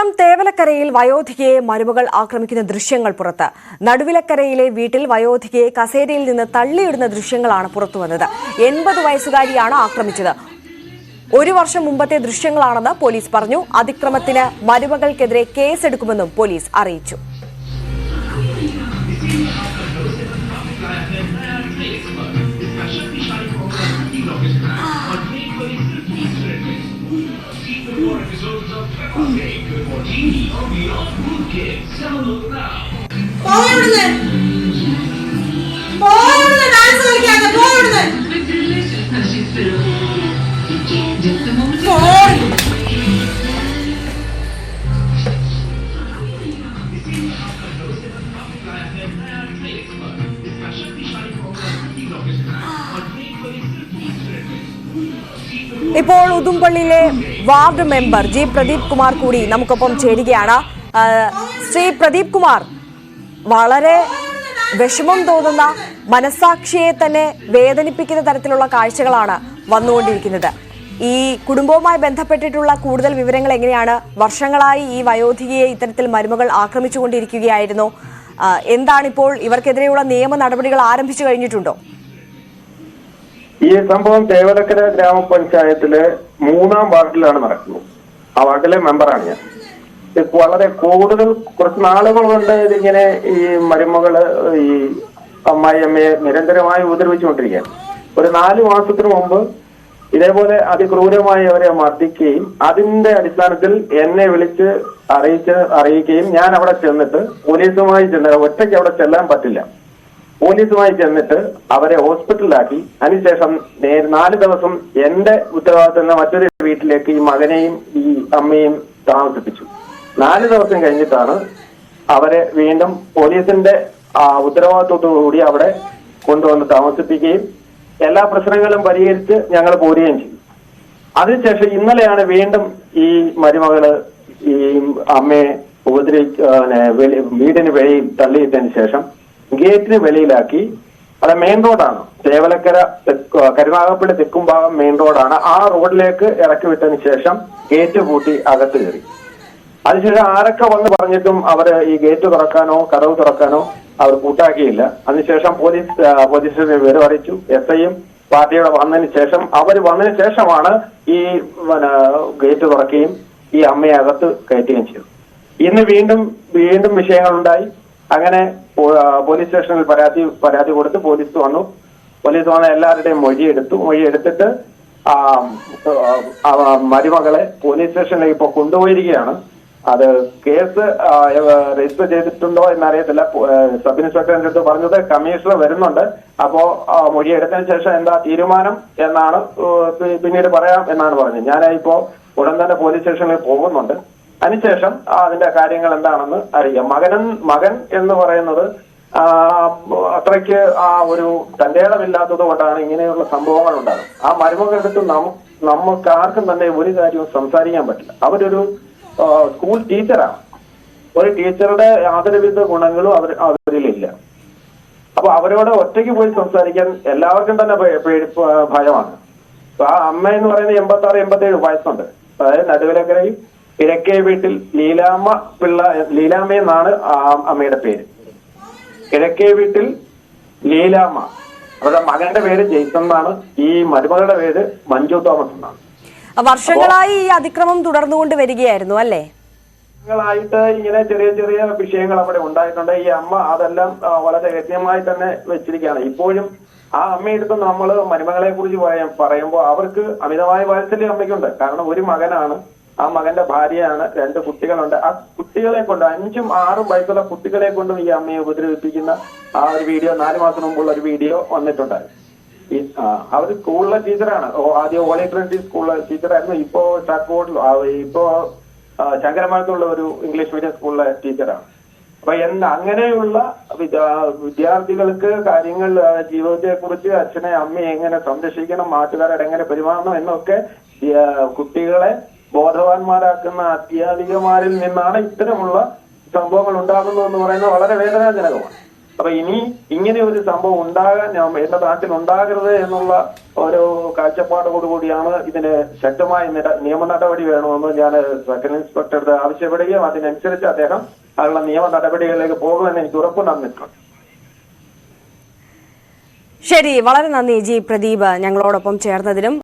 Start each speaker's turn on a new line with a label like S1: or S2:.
S1: കൊല്ലം തേവലക്കരയിൽ വയോധികയെ മരുമകൾ ആക്രമിക്കുന്ന ദൃശ്യങ്ങൾ പുറത്ത്. നടുവിലക്കരയിലെ വീട്ടിൽ വയോധികയെ കസേരയിൽ നിന്ന് തള്ളിയിടുന്ന ദൃശ്യങ്ങളാണ് പുറത്തുവന്നത്. എൺപത് വയസ്സുകാരിയാണ് ആക്രമിച്ചത്. ഒരു വർഷം മുമ്പത്തെ ദൃശ്യങ്ങളാണെന്ന് പോലീസ് പറഞ്ഞു. അതിക്രമത്തിന് മരുമകൾക്കെതിരെ കേസെടുക്കുമെന്നും പോലീസ് അറിയിച്ചു.
S2: പോയിവിടുന്ന്? പോയിവിടുന്ന് ഡാൻസ് കളിക്കാതെ പോയിവിടുന്ന്? പോയി.
S1: ഇപ്പോൾ ഉദുമ്പള്ളിയിലെ ward member G Pradeep Kumar കൂടി നമുക്കൊപ്പം ചേരുകയാണ്. ശ്രീ പ്രദീപ് കുമാർ വളരെ വിഷമം തോന്നുന്ന മനസാക്ഷിയെ തന്നെ വേദനിപ്പിക്കുന്ന തരത്തിലുള്ള കാഴ്ചകളാണ് വന്നുകൊണ്ടിരിക്കുന്നത്. ഈ കുടുംബവുമായി ബന്ധപ്പെട്ടിട്ടുള്ള കൂടുതൽ വിവരങ്ങൾ എങ്ങനെയാണ്? വർഷങ്ങളായി ഈ വയോധികയെ ഇത്തരത്തിൽ മരുമകൾ ആക്രമിച്ചുകൊണ്ടിരിക്കുകയായിരുന്നു. എന്താണിപ്പോൾ ഇവർക്കെതിരെയുള്ള നിയമ നടപടികൾ ആരംഭിച്ചു കഴിഞ്ഞിട്ടുണ്ടോ?
S3: ഈ സംഭവം തേവലക്കര ഗ്രാമപഞ്ചായത്തിലെ മൂന്നാം വാർഡിലാണ് നടക്കുന്നത്. ആ വാർഡിലെ മെമ്പറാണ് ഞാൻ. വളരെ കൂടുതൽ കുറച്ച് നാളുകൾ കൊണ്ട് ഇതിങ്ങനെ ഈ മരുമകൾ ഈ അമ്മായി അമ്മയെ നിരന്തരമായി ഉപദ്രവിച്ചുകൊണ്ടിരിക്കുകയാണ്. ഒരു നാല് മാസത്തിന് മുമ്പ് ഇതേപോലെ അതിക്രൂരമായി അവരെ മർദ്ദിക്കുകയും അതിന്റെ അടിസ്ഥാനത്തിൽ എന്നെ വിളിച്ച് അറിയിച്ച് അറിയിക്കുകയും ഞാൻ അവിടെ ചെന്നിട്ട് പോലീസുമായി ചെന്ന ഒറ്റയ്ക്ക് അവിടെ ചെല്ലാൻ പറ്റില്ല. പോലീസുമായി ചെന്നിട്ട് അവരെ ഹോസ്പിറ്റലിലാക്കി. അതിനുശേഷം നാല് ദിവസം എന്റെ ഉത്തരവാദിത്തം എന്ന മറ്റൊരു വീട്ടിലേക്ക് ഈ മകനെയും ഈ അമ്മയും താമസിപ്പിച്ചു. നാല് ദിവസം കഴിഞ്ഞിട്ടാണ് അവരെ വീണ്ടും പോലീസിന്റെ ഉത്തരവാദിത്വത്തോടുകൂടി അവിടെ കൊണ്ടുവന്ന് താമസിപ്പിക്കുകയും എല്ലാ പ്രശ്നങ്ങളും പരിഹരിച്ച് ഞങ്ങൾ പോരുകയും ചെയ്തു. അതിനുശേഷം ഇന്നലെയാണ് വീണ്ടും ഈ മരുമകൾ ഈ അമ്മയെ ഉപദ്രവിച്ച് വീടിന് വെളിയിൽ തള്ളിയിട്ടതിന് ശേഷം ഗേറ്റിന് വെളിയിലാക്കി. അത് മെയിൻ റോഡാണ് തേവലക്കര കരുനാഗപ്പള്ളി തെക്കും ഭാഗം മെയിൻ റോഡാണ് ആ റോഡിലേക്ക് ഇറക്കി വിട്ടതിന് ശേഷം ഗേറ്റ് പൂട്ടി അകത്ത് കയറി. അതിനുശേഷം ആരൊക്കെ വന്ന് പറഞ്ഞിട്ടും അവർ ഈ ഗേറ്റ് തുറക്കാനോ കടവ് തുറക്കാനോ അവർ കൂട്ടാക്കിയില്ല. അതിനുശേഷം പോലീസ് പോലീസ് സ്റ്റേഷനിൽ വിവരം അറിയിച്ചു. എസ് ഐയും പാർട്ടിയുടെ വന്നതിന് ശേഷം അവർ വന്നതിന് ശേഷമാണ് ഈ ഗേറ്റ് തുറക്കുകയും ഈ അമ്മയെ അകത്ത് കയറ്റുകയും ചെയ്തു ഇന്ന് വീണ്ടും വീണ്ടും വിഷയങ്ങളുണ്ടായി. അങ്ങനെ പോലീസ് സ്റ്റേഷനിൽ പരാതി പരാതി കൊടുത്ത് പോലീസ് വന്നു. പോലീസ് വന്ന എല്ലാവരുടെയും മൊഴി എടുത്തു മൊഴി എടുത്തിട്ട് ആ, മരുമകളെ പോലീസ് സ്റ്റേഷനിലേക്ക് ഇപ്പോൾ കൊണ്ടുപോയിരിക്കുകയാണ്. അത് കേസ് രജിസ്റ്റർ ചെയ്തിട്ടുണ്ടോ എന്നറിയത്തില്ല. സബ് ഇൻസ്പെക്ടറിന്റെ അടുത്ത് പറഞ്ഞത് കമ്മീഷണർ വരുന്നുണ്ട്. അപ്പോ ആ, മൊഴി എടുത്തതിന് ശേഷം എന്താ തീരുമാനം എന്നാണ് പിന്നീട് പറയാം എന്നാണ് പറഞ്ഞത്. ഞാനിപ്പോ ഇപ്പോ ഉടൻ തന്നെ പോലീസ് സ്റ്റേഷനിൽ പോകുന്നുണ്ട്. അതിനുശേഷം അതിന്റെ കാര്യങ്ങൾ എന്താണെന്ന് അറിയാം. മകനൻ മകൻ എന്ന് പറയുന്നത് അത്രയ്ക്ക് ആ ഒരു തന്റേടമില്ലാത്തത് കൊണ്ടാണ് ഇങ്ങനെയുള്ള സംഭവങ്ങൾ ഉണ്ടാകുന്നത്. ആ മരുമകളെടുത്ത് നമുക്ക് നമുക്ക് ആർക്കും തന്നെ ഒരു കാര്യവും സംസാരിക്കാൻ പറ്റില്ല. അവരൊരു സ്കൂൾ ടീച്ചറാണ് ഒരു ടീച്ചറുടെ യാതൊരുവിധ ഗുണങ്ങളും അവർ അവരിലില്ല. അപ്പൊ അവരോട് ഒറ്റയ്ക്ക് പോയി സംസാരിക്കാൻ എല്ലാവർക്കും തന്നെ ഭയ- ഭയമാണ്. ആ അമ്മ എന്ന് പറയുന്നത് എൺപത്തി ആറ് എൺപത്തി ഏഴ് വയസ്സുണ്ട്. അതായത് നടുവിലക്കരയിൽ കിഴക്കേ വീട്ടിൽ ലീലാമ്മ പിള്ള ലീലാമ്മ എന്നാണ് ആ അമ്മയുടെ പേര്. കിഴക്കേ വീട്ടിൽ ലീലാമ്മ. അവരുടെ മകന്റെ പേര് ജെയ്സൺ എന്നാണ്. ഈ മരുമകളുടെ പേര് മഞ്ജു തോമസ് എന്നാണ്.
S1: വർഷങ്ങളായി ഈ അതിക്രമം തുടർന്നുകൊണ്ട് വരികയായിരുന്നു അല്ലേ? ായിട്ട്
S3: ഇങ്ങനെ ചെറിയ ചെറിയ വിഷയങ്ങൾ അവിടെ ഉണ്ടായിട്ടുണ്ട്. ഈ അമ്മ അതെല്ലാം വളരെ രഹസ്യമായി തന്നെ വെച്ചിരിക്കുകയാണ്. ഇപ്പോഴും ആ അമ്മയെടുത്ത് നമ്മൾ മരുമകളെ കുറിച്ച് പറയുമ്പോൾ അവർക്ക് അമിതമായ വാത്സല്യം അമ്മയ്ക്കുണ്ട്. കാരണം ഒരു മകനാണ് ആ മകന്റെ ഭാര്യയാണ് രണ്ട് കുട്ടികളുണ്ട്. ആ കുട്ടികളെ കൊണ്ട് അഞ്ചും ആറും വയസ്സുള്ള കുട്ടികളെ കൊണ്ടും ഈ അമ്മയെ ഉപദ്രവിപ്പിക്കുന്ന ആ ഒരു വീഡിയോ നാല് മാസം മുമ്പുള്ള ഒരു വീഡിയോ വന്നിട്ടുണ്ട്. ഈ ആ, അവർ സ്കൂളിലെ ടീച്ചറാണ്. ആദ്യം ഓൾ ട്രിനിറ്റി സ്കൂളിലെ ടീച്ചറായിരുന്നു. ഇപ്പോ ഷാക്കോട്ടിൽ ഇപ്പോ ശങ്കരമാനത്തുള്ള ഒരു ഇംഗ്ലീഷ് മീഡിയം സ്കൂളിലെ ടീച്ചറാണ്. അപ്പൊ എന്ന അങ്ങനെയുള്ള വിദ്യാർത്ഥികൾക്ക് കാര്യങ്ങൾ ജീവിതത്തെ കുറിച്ച് അച്ഛനെ അമ്മയെ എങ്ങനെ സംരക്ഷിക്കണം നാട്ടുകാരോട് എങ്ങനെ പെരുമാറണം എന്നൊക്കെ കുട്ടികളെ ബോധവാന്മാരാക്കുന്ന അധ്യാപികമാരിൽ നിന്നാണ് ഇത്തരമുള്ള സംഭവങ്ങൾ ഉണ്ടാകുന്നു എന്ന് പറയുന്നത് വളരെ വേദനാജനകമാണ്. അപ്പൊ ഇനി ഇങ്ങനെ ഒരു സംഭവം ഉണ്ടാകാൻ എന്റെ നാട്ടിൽ ഉണ്ടാകരുത് എന്നുള്ള ഒരു കാഴ്ചപ്പാടോടുകൂടിയാണ് ഇതിന് ശക്തമായ നിയമ നടപടി വേണമെന്ന് ഞാൻ സെക്കൻഡ് ഇൻസ്പെക്ടറുടെ ആവശ്യപ്പെടുകയും അതിനനുസരിച്ച് അദ്ദേഹം അതിനുള്ള നിയമ നടപടികളിലേക്ക് പോകുമെന്ന് എനിക്ക് ഉറപ്പ് തന്നിട്ടുണ്ട്.
S1: ശരി വളരെ നന്ദി ജി പ്രദീപ് ഞങ്ങളോടൊപ്പം ചേർന്നതിനും